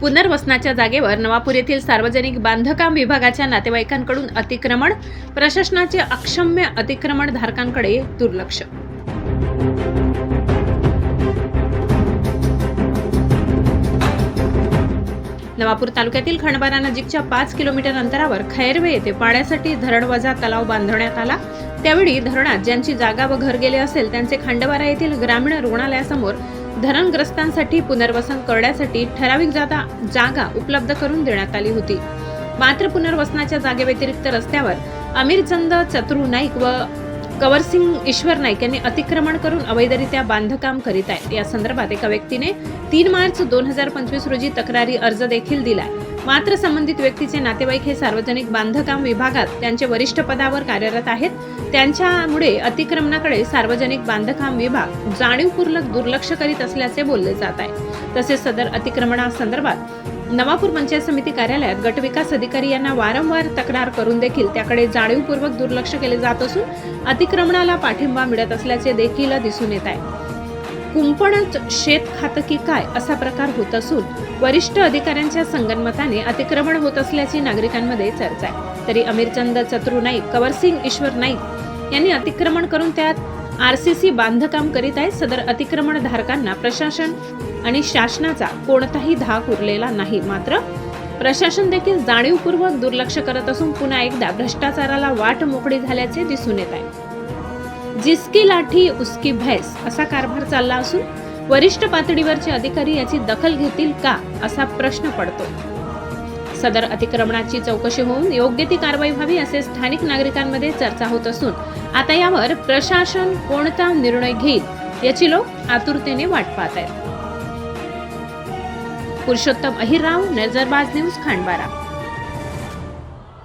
पुनर्वसनाच्या जागेवर नवापूर येथील सार्वजनिक बांधकाम विभागाच्या नातेवाईकांकडून अतिक्रमण प्रशासनाचे अक्षम्य अतिक्रमण धारकांकडे दुर्लक्ष. नवापूर तालुक्यातील खंडबारा नजीकच्या पाच किलोमीटर अंतरावर खैरवे येथे पाण्यासाठी धरणवजा तलाव बांधण्यात आला. त्यावेळी धरणात ज्यांची जागा व घर गेले असेल त्यांचे खंडबारा येथील ग्रामीण रुग्णालयासमोर धरणग्रस्तांसाठी पुनर्वसन करण्यासाठी ठराविक जागा जागा उपलब्ध करून देण्यात आली होती. मात्र पुनर्वसनाच्या जागेव्यतिरिक्त रस्त्यावर अमीरचंद चतुरू नाईक व कवरसिंग ईश्वर नाईक यांनी अतिक्रमण करून अवैधरित्या बांधकाम करीत आहेत. या संदर्भात एका व्यक्तीने तीन मार्च दोन हजार पंचवीस रोजी तक्रारी अर्ज देखील दिलाय. मात्र संबंधित व्यक्तीचे नातेवाईक हे सार्वजनिक बांधकाम विभागात त्यांचे वरिष्ठ पदावर कार्यरत आहेत. त्यांच्यामुळे अतिक्रमणाकडे सार्वजनिक बांधकाम विभाग जाणीवपूर्वक दुर्लक्ष करीत असल्याचे बोलले जात आहे. तसेच सदर अतिक्रमणासंदर्भात नवापूर पंचायत समिती कार्यालयात गटविकास अधिकारी यांना वारंवार तक्रार करून देखील त्याकडे जाणीवपूर्वक दुर्लक्ष केले जात असून अतिक्रमणाला पाठिंबा मिळत असल्याचे देखील दिसून येत आहे. कुंपणच शेत खातं की काय असा प्रकार होत असून वरिष्ठ अधिकाऱ्यांच्या संगनमताने अतिक्रमण होत असल्याची नागरिकांमध्ये चर्चा आहे. तरी अमीरचंद चत्रू नाईक कवरसिंग ईश्वर नाईक यांनी अतिक्रमण करून त्यात आर सी सी बांधकाम करीत आहे सदर अतिक्रमण धारकांना प्रशासन आणि शासनाचा कोणताही धाक उरलेला नाही. मात्र प्रशासन देखील जाणीवपूर्वक दुर्लक्ष करत असून पुन्हा एकदा भ्रष्टाचाराला वाट मोकळी झाल्याचे दिसून येत आहे. जिसकी लाठी उसकी भैस असा कारभार चालला असून वरिष्ठ पातळीवरचे अधिकारी याची दखल घेतील का असा प्रश्न पडतो. सदर अतिक्रमणाची चौकशी होऊन योग्य ती कारवाई व्हावी असे स्थानिक नागरिकांमध्ये चर्चा होत असून आता यावर प्रशासन कोणता निर्णय घेईल याची लोक आतुरतेने वाट पाहत आहेत. पुरुषोत्तम अहिरराव नजरबाज न्यूज खांडबारा